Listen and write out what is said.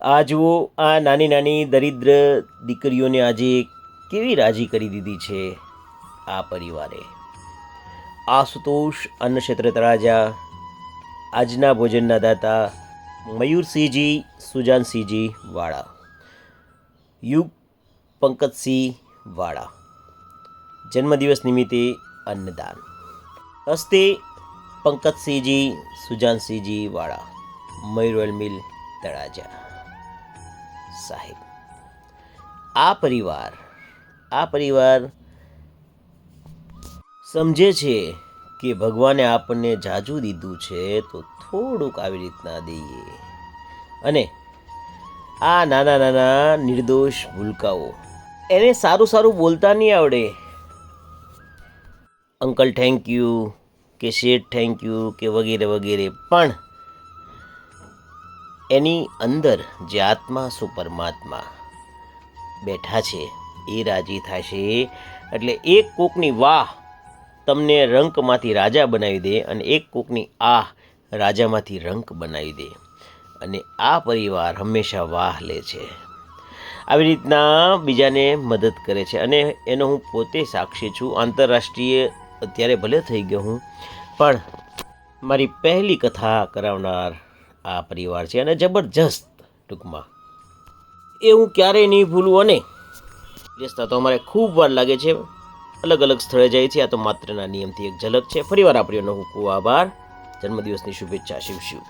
આ જુઓ, આ નાની નાની દરિદ્ર દીકરીઓને આજે કેવી રાજી કરી દીધી છે આ પરિવારે. આશુતોષ અન્નક્ષેત્ર તળાજા આજના ભોજનના દાતા, મયુરસિંહજી, સુજાનસિંહજી વાળા. યુગ પંકજસિંહ વાળા. જન્મદિવસ નિમિત્તે અન્નદાન. હસ્તે પંકજસિંહજી, સુજાનસિંહજી વાળા. Mayur oil mill Talaja. સાહેબ. આ પરિવાર આ પરિવાર સમજે છે કે ભગવાને આપણને જાજુ દીધું છે તો થોડુંક આવી રીતના દઈએ. અને આ નાના નાના નિર્દોષ ભૂલકાઓ, એને સારું સારું બોલતા નહીં આવડે. અંકલ થેન્ક યુ કે શેઠ થેન્ક યુ કે વગેરે વગેરે. પણ એની અંદર જે આત્મા શું પરમાત્મા બેઠા છે, એ રાજી થશે. એટલે એક કોકની વાહ તમને રંકમાંથી રાજા બનાવી દે અને એક કોકની આહ રાજામાંથી રંક બનાવી દે. અને આ પરિવાર હંમેશા વાહ લે છે. આવી રીતના બીજાને મદદ કરે છે. અને એનો હું પોતે સાક્ષી છું. આંતરરાષ્ટ્રીય અત્યારે ભલે થઈ ગયો હું, પણ મારી પહેલી કથા કરાવનાર આ પરિવાર છે અને જબરજસ્ત ટૂંકમાં. એ હું ક્યારેય નહીં ભૂલું અને બેસતા તો અમારે ખૂબ વાર લાગે છે. અલગ અલગ સ્થળે જાય છે, આ તો માત્રના નિયમથી એક ઝલક છે. ફરીવાર આપણીઓનો હું ખૂબ આભાર. જન્મદિવસની શુભેચ્છા શિવ શિવ